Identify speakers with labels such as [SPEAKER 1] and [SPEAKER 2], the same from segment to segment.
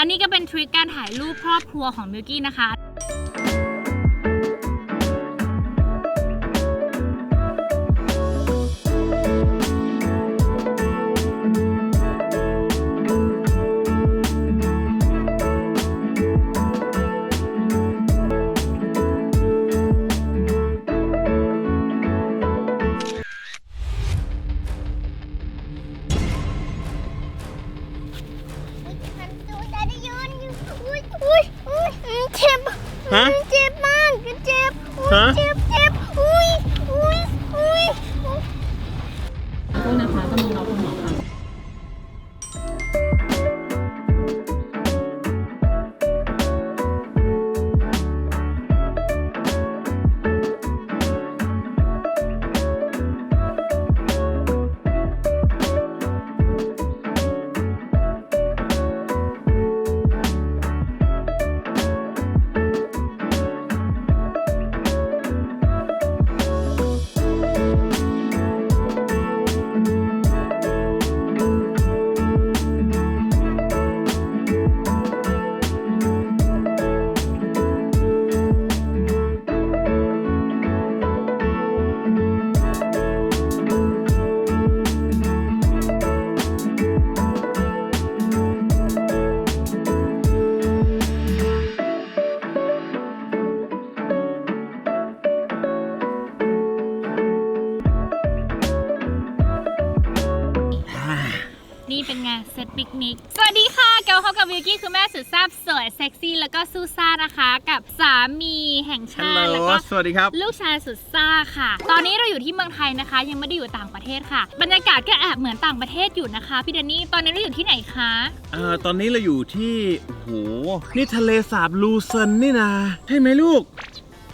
[SPEAKER 1] และนี่ก็เป็นทริคการถ่ายรูปครอบครัวของมิวกี้นะคะ
[SPEAKER 2] เป็
[SPEAKER 1] นไงเซตปิกนิก สวัสดีค่ะเกลเขากับวิวกี้คือแม่สุดแซ่บสวยเซ็กซี่แล้วก็ซูซ่านะคะกับสามีแห่ง
[SPEAKER 3] ฮัล
[SPEAKER 1] ชา
[SPEAKER 3] โหล
[SPEAKER 1] ติแล้วก็
[SPEAKER 3] สวัสดีครับ
[SPEAKER 1] ลูกชายสุดซ่าค่ะ ตอนนี้เราอยู่ที่เมืองไทยนะคะ ยังไม่ได้อยู่ต่างประเทศค่ะ บรรยากาศก็แอบเหมือนต่างประเทศอยู่นะคะพี่เดนนี่ตอนนี้เราอยู่ที่ไหนคะ
[SPEAKER 3] เอ่อตอนนี้เราอยู่ที่โอ้โหนี่ทะเลสาบลูเซนนี่นะใช่ไหมลูก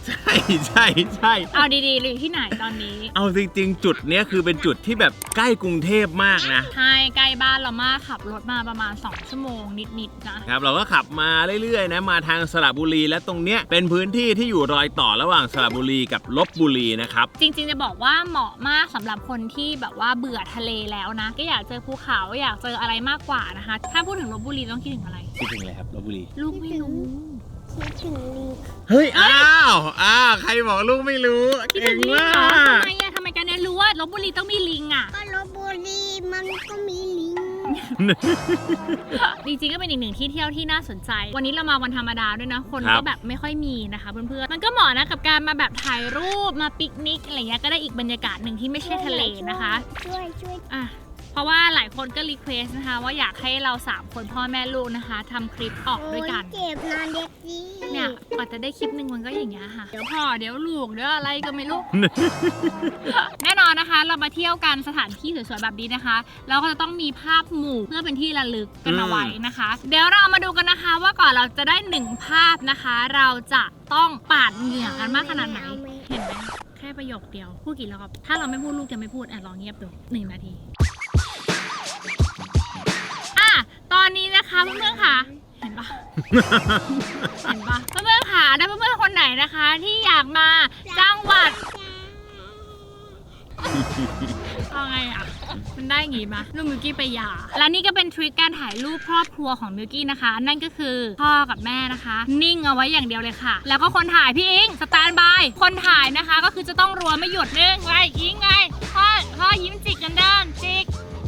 [SPEAKER 3] ใช่ใช่ใช่
[SPEAKER 1] เอาดีๆเราอยู่ที่ไหนตอนนี้
[SPEAKER 3] เอาจริงๆ จุดเนี้ยคือเป็นจุดที่แบบใกล้กรุงเทพมากนะ
[SPEAKER 1] ใช่ใกล้บ้านเรามากขับรถมาประมาณ 2 ชั่วโมงนิดๆนะ
[SPEAKER 3] ครับเราก็ขับมาเรื่อยๆนะมาทางสระบุรีและตรงเนี้ยเป็นพื้นที่ที่อยู่รอยต่อระหว่างสระบุรีกับลบบุรีนะครับ
[SPEAKER 1] จริงๆ จะบอกว่าเหมาะมากสำหรับคนที่แบบว่าเบื่อทะเลแล้วนะ ก็อยากเจอภูเขาอยากเจออะไรมากกว่านะคะ ถ้าพูดถึงลบบุรีต้องคิดถึงอะไร
[SPEAKER 3] คิดถึงอะไรครับลบบุรี
[SPEAKER 1] ลูกไม่รู้
[SPEAKER 2] คิดถึงลิง
[SPEAKER 3] เฮ้ย อ้าว อ้าว ใครบอกลูกไม่รู้
[SPEAKER 1] คิด
[SPEAKER 3] เก่
[SPEAKER 1] ถึ
[SPEAKER 3] ง
[SPEAKER 1] งลิง
[SPEAKER 3] มา
[SPEAKER 1] เหรอทำ
[SPEAKER 3] ก
[SPEAKER 1] ไมอะทำไมกันเนี่ยรู้ว่าลบบุรีต้องมีลิงอะ
[SPEAKER 2] ก็ลบบุรีมันก็มีลิง
[SPEAKER 1] จริงๆก็เป็นอีกหนึ่งที่เที่ยวที่น่าสนใจ วันนี้เรามาวันธรรมดาด้วยนะ คน
[SPEAKER 3] ครั
[SPEAKER 1] ก็
[SPEAKER 3] บ
[SPEAKER 1] แบบไม่ค่อยมีนะคะเพื่อนๆ มันก็เหมาะนะกับการมาแบบถ่ายรูปมาปิกนิกอะไรเงี้ยก็ได้อีกบรรยากาศหนึ่งที่ไม่ใช่ทะเลนะคะ
[SPEAKER 2] ช่วยช่วย
[SPEAKER 1] อะเพ ราะว่าหลายคนก็รีเควสนะคะ ว่าอยากให้เราสามคนพ่อแม่ลูกนะคะทำคลิปออกด้วยกัน
[SPEAKER 2] โอ้เจ็บนะเด็กจี
[SPEAKER 1] เนี่ยกว่าจะได้คลิปหนึ่งมันก็อย่างเงี้ยค่ะ เดี๋ยวพ่อเดี๋ยวลูกเดี๋ยวอะไรก็ไม่รู้ แน่นอนนะคะ เรามาเที่ยวกันสถานที่สวยๆแบบนี้นะคะแล้วก็จะต้องมีภาพหมู่เพื่อเป็นที่ระลึกกันเอาไว้นะคะ เดี๋ยวเรามาดูกันนะคะว่าก่อนเราจะได้หนึ่งภาพนะคะ เราจะต้องปาดเหงื่อกันมากขนาดไหนเห็นไหมแค่ประโยคเดียวพูดกี่รอบถ้าเราไม่พูดลูกจะไม่พูดอะลองเงียบดูหนึ่งนาที อนนี้นะคะเพื่อนๆค่ะ เห็นปะเห็นปะเพื่อนๆค่ะถ้าเพื่อนๆคนไหนนะคะ ที่อยากมาจังหวัดเอาไงอะ มันได้อย่างงี้ปะลูกมิวกี้ไปหยาและนี่ก็เป็นทริคการถ่ายรูปครอบครัวของมิวกี้นะคะ นั่นก็คือพ่อกับแม่นะคะ นิ่งเอาไว้อย่างเดียวเลยค่ะ แล้วก็คนถ่ายพี่อิงสแตนบาย คนถ่ายนะคะก็คือจะต้องรัวไม่หยุดนึ่งไงอิงไงพ่อพ่อยิ้มจิกกันเดินจิก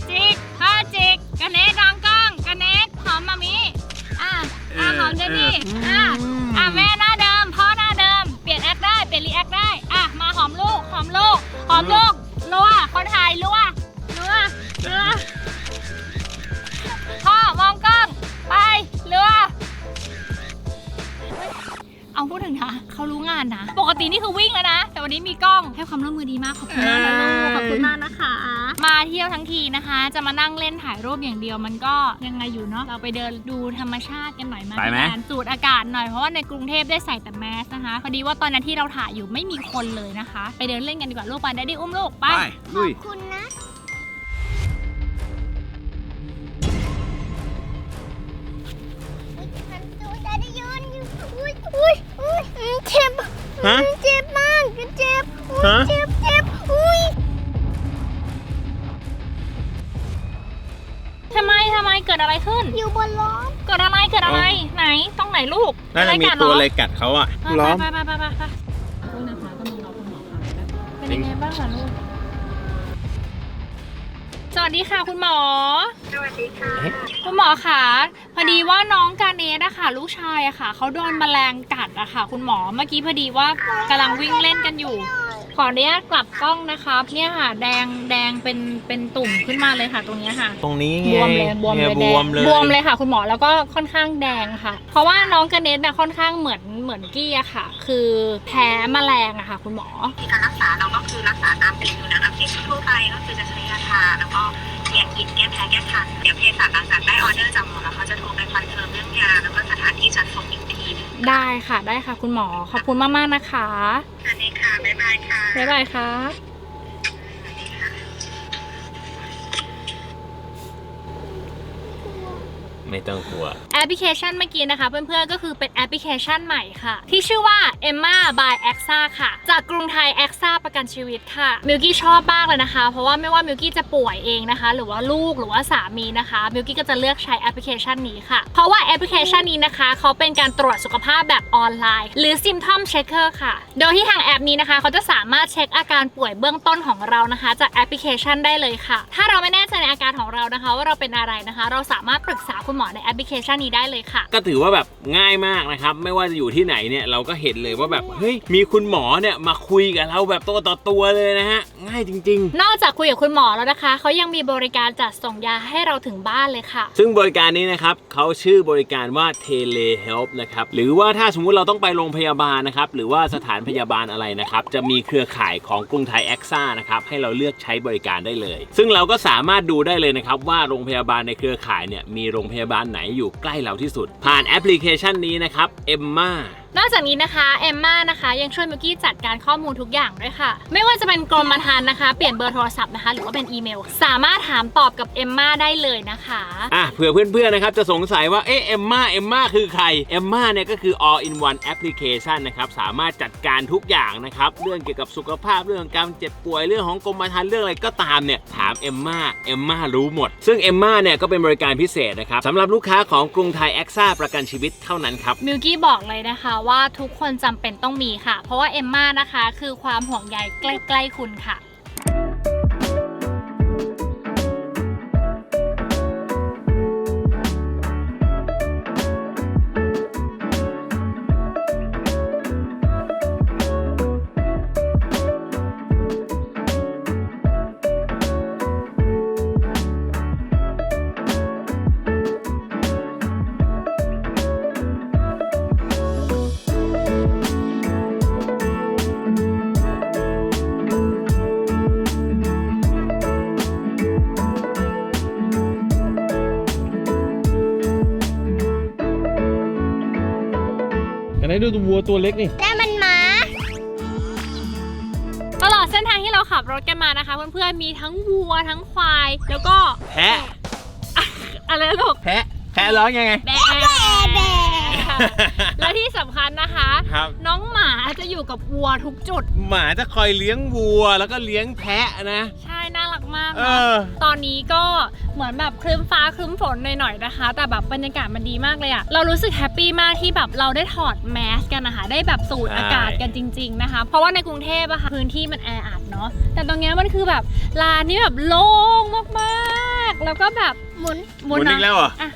[SPEAKER 1] จิกพ่อจิกกันเนสดองกล้อง กันเนสหอมมามิอะอะหอมเจนนี่อะอะแม่หน้าเดิมพ่อหน้าเดิม เปลี่ยนแอคได้เปลี่ยนรีแอคได้อะมาหอมลูกหอมลูกหอมลูกรัวคนถ่ายรัวรัวรัวพ่อมองกล้องไปรัวเอาพูดถึงนะเขารู้งานนะ ปกตินี่คือวิ่งแล้วนะ แต่วันนี้มีกล้องให้ความร่วมมือดีมากขอบคุณมาก ยวทั้งทีนะคะ จะมานั่งเล่นถ่ายรูปอย่างเดียวมันก็ยังไงอยู่เนาะเราไปเดินดูธรรมชาติกันหน่อยไหม
[SPEAKER 3] ไปไหม
[SPEAKER 1] พี่แอนสูดอากาศหน่อยเพราะว่าในกรุงเทพได้ใส่แต่แมสนะคะพอดีว่าตอนนั้นที่เราถ่ายอยู่ไม่มีคนเลยนะคะ ไปเดินเล่นกันดีกว่าลูกไปได้ดิอุ้มลูกไป
[SPEAKER 3] ไป
[SPEAKER 2] ข
[SPEAKER 3] ลุ
[SPEAKER 2] อยบคุณนะมันดูจะได้ยืนอยู่อุ้ยอุ้ยอุ้ยอืมเจ็บ
[SPEAKER 3] ฮะ
[SPEAKER 2] อืม
[SPEAKER 3] น่าจะมี
[SPEAKER 1] กัดเห
[SPEAKER 3] ตัวอะไรกัดเขาอะ
[SPEAKER 1] ไปไปไปไปไปไปลูกนะคะก็มีน้องคุณหมอค่ะเป็นยังไงบ้างคะลูก สวัสดีค่ะคุณหมอ
[SPEAKER 2] สวัสดีค่ะ
[SPEAKER 1] คุณหมอคะพอดีว่าน้องการเนสอะค่ะ ลูกชายอะค่ะเขาโดนแมลงกัดอะค่ะ คุณหมอเมื่อกี้พอดีว่ากำลังวิ่งเล่นกันอยู่ ขออนุญาตกลับกล้องนะครับ เนี่ยค่ะ แดงแดงเป็นเป็นตุ่มขึ้นมาเลยค่ะ ตรงเนี้ยค่ะ
[SPEAKER 3] ตรงนี้
[SPEAKER 1] บวมเลยบวมเลย
[SPEAKER 3] บ
[SPEAKER 1] แด
[SPEAKER 3] ว
[SPEAKER 1] ง
[SPEAKER 3] มเลย
[SPEAKER 1] บวมเลยค่ะ คุณหมอแล้วก็ค่อนข้างแดงค่ะ เพราะว่าน้องการเนสอะค่อนข้างเหมือนเหมือนกี้อะค่ะ คือแพ้แมลงอะค่ะ คุณหมอ
[SPEAKER 4] การรักษาเราก็คือรักษาตามเป็นอยู่นะอักเสบทั่วไปก็คือจะใช้ยาทาแล้วก็เลียกินแก้แพ้แก้คันเดี๋ยวเภสัชหลังจากได้ออเดอร์จากหมอแล้วเขาจะโทรไปคอนเฟิร์มเรื่องยาแล้วก็สถานที่จัดส่งอีกทีหนึง
[SPEAKER 1] ได้ค่ะได้ค่ะ คุณหมอขอบคุณมากๆนะคะ
[SPEAKER 4] สวัสดีค่ะ บ๊ายบายค่ะ
[SPEAKER 1] บ๊ายบายครับ
[SPEAKER 4] สวัสดีค่ะ
[SPEAKER 3] ไม่ต้องกลัว
[SPEAKER 1] แอปพลิเคชันเมื่อกี้นะคะ เพื่อนๆ ก็คือเป็นแอปพลิเคชันใหม่ค่ะ ที่ชื่อว่า Emma by AXA ค่ะ จากกรุงไทย AXA ประกันชีวิตค่ะ มิลกี้ชอบมากเลยนะคะ เพราะว่าไม่ว่ามิลกี้จะป่วยเองนะคะ หรือว่าลูกหรือว่าสามีนะคะมิลกี้ก็จะเลือกใช้แอปพลิเคชันนี้ค่ะ เพราะว่าแอปพลิเคชันนี้นะคะเขาเป็นการตรวจสุขภาพแบบออนไลน์ หรือ Symptom Checker ค่ะ โดยที่ทางแอปนี้นะคะเขาจะสามารถเช็คอาการป่วยเบื้องต้นของเรานะคะ จากแอปพลิเคชันได้เลยค่ะ ถ้าเราไม่แน่ใจในอาการของเรานะคะ ว่าเราเป็นอะไรนะคะ เราสามารถปรึกษาคุณหมอในแอปพลิเคชันนี้ได้เลยค่ะ
[SPEAKER 3] ก็ถือว่าแบบง่ายมากนะครับ ไม่ว่าจะอยู่ที่ไหนเนี่ยเราก็เห็นเลยว่าแบบเฮ้ยมีคุณหมอเนี่ยมาคุยกับเราแบบตัวต่อตัวเลยนะฮะง่ายจริง
[SPEAKER 1] นอกจากคุยกับคุณหมอแล้วนะคะ เขายังมีบริการจัดส่งยาให้เราถึงบ้านเลยค่ะ
[SPEAKER 3] ๆ ซึ่งบริการนี้นะครับเขาชื่อบริการว่า Telehelp นะครับหรือว่าถ้าสมมุติเราต้องไปโรงพยาบาลนะครับหรือว่าสถานพยาบาลอะไรนะครับจะมีเครือข่ายของกรุงไทยแอคซ่านะครับให้เราเลือกใช้บริการได้เลย ซึ่งเราก็สามารถดูได้เลยนะครับว่าโรงพยาบาลในเครือข่ายเนี่ยมีโรงพยาบาลบาลไหนอยู่ใกล้เราที่สุด ผ่านแอปพลิเคชันนี้นะครับ Emma
[SPEAKER 1] นอกจากนี้นะคะเอมม่านะคะยังช่วยมิวกี้จัดการข้อมูลทุกอย่างด้วยค่ะ ไม่ว่าจะเป็นกรมธรรม์นะคะ เปลี่ยนเบอร์โทรศัพท์นะคะ หรือว่าเป็นอีเมล สามารถถามตอบกับเอมม่าได้เลยนะคะ
[SPEAKER 3] อะเผื่อเพื่อนๆนะครับจะสงสัยว่าเอ๊ะเอมมาเอมมาคือใครเอมมาเนี่ยก็คือ all in one application นะครับสามารถจัดการทุกอย่างนะครับเรื่องเกี่ยวกับสุขภาพเรื่องการเจ็บป่วยเรื่องของกรมธรรม์เรื่องอะไรก็ตามเนี่ยถามเอมมาเอมมารู้หมด ซึ่งเอมมาเนี่ยก็เป็นบริการพิเศษนะครับสำหรับลูกค้าของกรุงไทยแอคซ่าประกันชีวิตเท่านั้นครับ
[SPEAKER 1] มิวกี้บอกเลยนะคะว่าทุกคนจำเป็นต้องมีค่ะ เพราะว่าเอมมานะคะ คือความห่วงใยใกล้ๆคุณค่ะ
[SPEAKER 3] กันได้ดูวัวตัวเล็กนี่
[SPEAKER 2] แล้วมันหมา
[SPEAKER 1] ตลอดเส้นทางที่เราขับรถกันมานะคะ เพื่อนๆ มีทั้งวัวทั้งควาย แล้วก็
[SPEAKER 3] แพะ
[SPEAKER 1] อะไรนะลูก
[SPEAKER 3] แพะ แพะร้องยังไง
[SPEAKER 1] แบะค่ะและที่สำคัญนะคะ
[SPEAKER 3] ครับ
[SPEAKER 1] น้องหมาจะอยู่กับวัวทุกจุด
[SPEAKER 3] หมาจะคอยเลี้ยงวัวแล้วก็เลี้ยงแพะนะ
[SPEAKER 1] ใช่น่ารัก มาก
[SPEAKER 3] เอ
[SPEAKER 1] นะ
[SPEAKER 3] อ
[SPEAKER 1] ตอนนี้ก็เหมือนแบบครึ้มฟ้าครึ้มฝนหน่อยๆนะคะ แต่แบบบรรยากาศมันดีมากเลยอะเรารู้สึกแฮปปี้มากที่แบบเราได้ถอดแมสกันนะคะได้แบบสูด
[SPEAKER 3] ใช่
[SPEAKER 1] อากาศกันจริง ๆนะคะ เพราะว่าในกรุงเทพอะค่ะพื้นที่มันแออัดเนาะแต่ตรงเนี้ยมันคือแบบลานนี่แบบโล่งมากๆ แล้วก็แบบ
[SPEAKER 2] หมุน
[SPEAKER 3] หมุนอีกแล้วเหรอ
[SPEAKER 1] อะ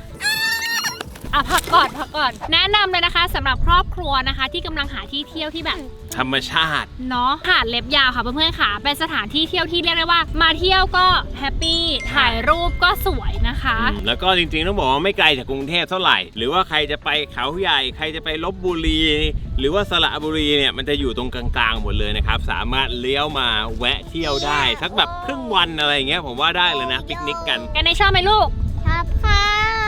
[SPEAKER 1] พักก่อนพักก่อน แนะนำเลยนะคะสำหรับครอบครัวนะคะ ที่กำลังหาที่เที่ยวที่แบบ
[SPEAKER 3] ธรรมชาติ
[SPEAKER 1] เนาะหาดเล็บยาวค่ะเพื่อนๆค่ะเป็นสถานที่เที่ยวที่เรียกได้ว่า มาเที่ยวก็แฮปปี้ถ่ายรูปก็สวยนะคะ
[SPEAKER 3] แล้วก็จริงๆต้องบอกว่าไม่ไกลจากกรุงเทพเท่าไหร่ หรือว่าใครจะไปเขาใหญ่ใครจะไปลบบุรี หรือว่าสระบุรีเนี่ยมันจะอยู่ตรงกลางๆหมดเลยนะครับ สามารถเลี้ยวมาแวะเที่ยวได้ สักแบบครึ่งวันอะไรอย่างเงี้ยผมว่าได้เลยนะปิกนิกกัน
[SPEAKER 1] กันในชอบไหมลูก
[SPEAKER 2] ครับค่ะ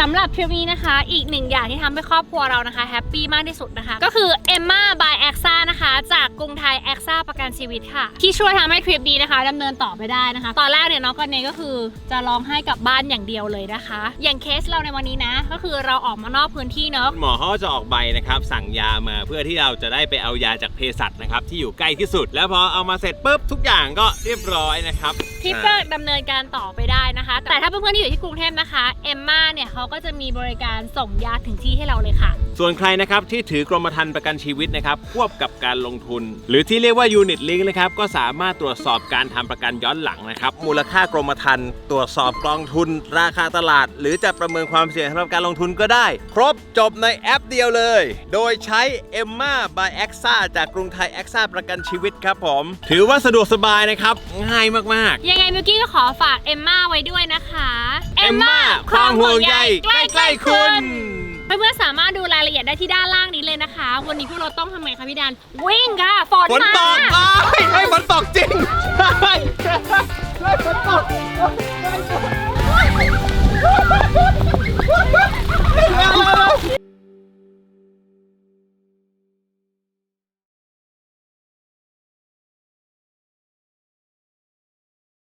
[SPEAKER 1] สำหรับทริปนี้นะคะ อีกหนึ่งอย่างที่ทำให้ครอบครัวเรานะคะแฮปปี้มากที่สุดนะคะ ก็คือ Emma by AXA นะคะ จากกรุงไทย AXA ประกันชีวิตค่ะ ที่ช่วยทำให้ทริปนี้นะคะดำเนินต่อไปได้นะคะ ตอนแรกเนี่ยน้องกันเนก็คือจะร้องไห้กลับบ้านอย่างเดียวเลยนะคะ อย่างเคสเราในวันนี้นะ ก็คือเราออกมานอกพื้นที่เนอะ
[SPEAKER 3] หมอเขาก็จะออกใบนะครับ สั่งยามาเพื่อที่เราจะได้ไปเอายาจากเภสัชนะครับที่อยู่ใกล้ที่สุด แล้วพอเอามาเสร็จปุ๊บทุกอย่างก็เรียบร้อยนะครับ
[SPEAKER 1] ที่ก็ดำเนินการต่อไปได้นะคะ แต่ถ้าเพื่อนๆที่อยู่ที่กรุงเทพนะคะเอมมาเนี่ยเขาก็จะมีบริการส่งยาถึงที่ให้เราเลยค่ะ
[SPEAKER 3] ส่วนใครนะครับที่ถือกรมธรรม์ประกันชีวิตนะครับควบกับการลงทุน หรือที่เรียกว่า Unit Link นะครับก็สามารถตรวจสอบการทำประกันย้อนหลังนะครับมูลค่ากรมธรรม์ตรวจสอบกองทุน ราคาตลาด หรือจะประเมินความเสี่ยงสำหรับการลงทุนก็ได้ ครบจบในแอปเดียวเลย โดยใช้ Emma by AXA จากกรุงไทย AXA ประกันชีวิตครับผม ถือว่าสะดวกสบายนะครับง่ายมากๆ
[SPEAKER 1] ยังไงมิวกี้ก็ขอฝากเอมมาไว้ด้วยนะคะ
[SPEAKER 3] เอมมาความห่วงใยใกล้ๆคุณ
[SPEAKER 1] เพื่อนๆสามารถดูรายละเอียดได้ที่ด้านล่างนี้เลยนะคะ วันนี้พวกเราต้องทำไงคะพี่ดัน วิ่งค่ะฝน
[SPEAKER 3] ฝน
[SPEAKER 1] มา
[SPEAKER 3] ตกอ้าวไม่ฝนตกจริงใช่ฝนตกเร็วๆ